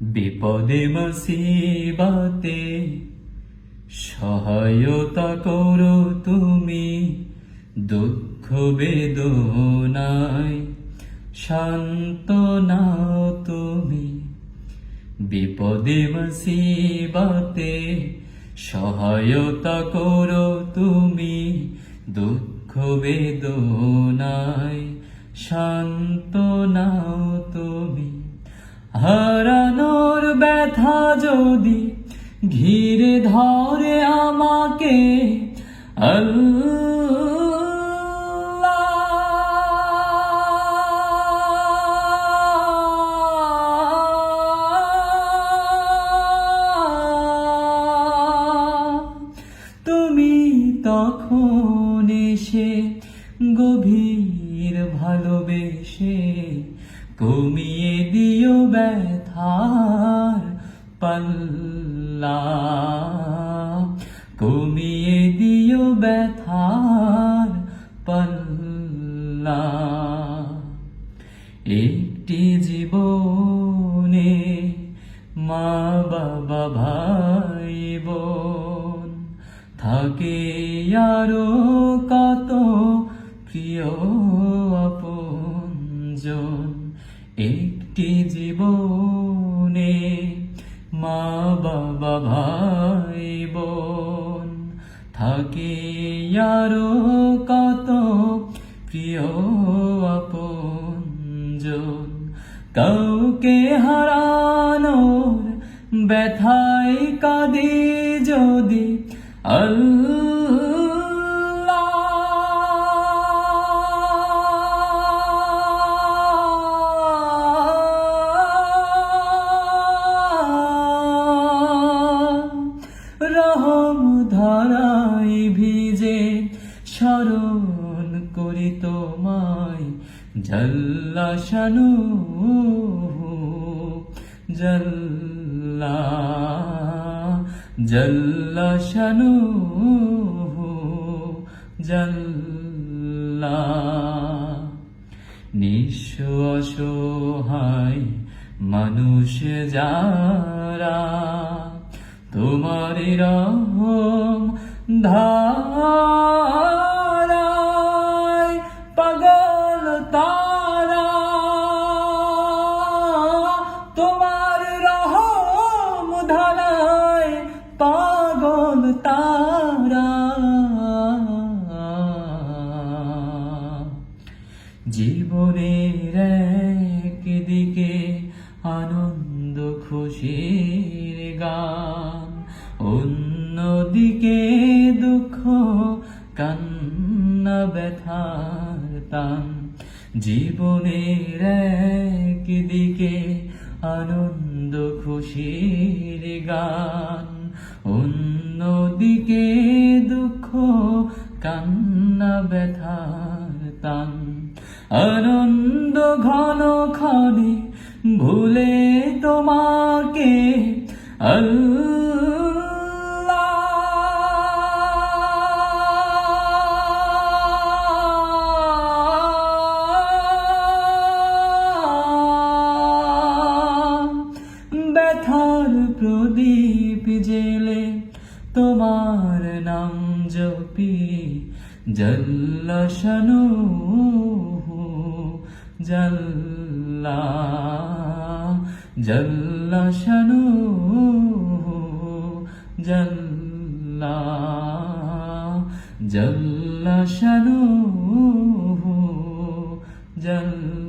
বিপদে মুসিবাতে সহায়তা করো তুমি, দুঃখ বেদনায় শান্ত নাও তুমি। বিপদে মুসিবাতে সহায়তা করো তুমি, দুঃখ বেদনায় শান্ত নাও তুমি। হারানোর ব্যথা যদি ঘিরে ধরে আমাকে তুমি তখন এসে গভীর ভালোবেসে কমিয়ে দিও ব্যথার পাল্লা। কমিয়ে দিও ব্যথার পাল্লা। একটি জীবনে মা বাবা ভাই বোন থাকে আরও কত প্রিয় আপনজন। একটি জীবনে মা, বাবা, ভাই, বোন থাকে আরও কত প্রিয় আপনজন। কাউকে হারানোর ব্যথায় কাঁদে যদি আল্লাহ স্মরণ করি তোমায়। জল্লা শানু জল্লা জল্লা শানু জল্লা। নিঃস্ব মানুষ যারা তোমার রহম ধারায় তারা। জীবনের একদিকে আনন্দ খুশির গান অন্যদিকে দুঃখ কান্না ব্যথার টান। জীবনের একদিকে কান্না ব্যথার টান আনন্দ ঘন ক্ষণে ভুলে তোমাকে ব্যথার প্রদীপ জেলে তোমার নাম জপি জল্লা শানু জল্লা জল্লা শানু জল্লা জল্লা শানু জল্লা।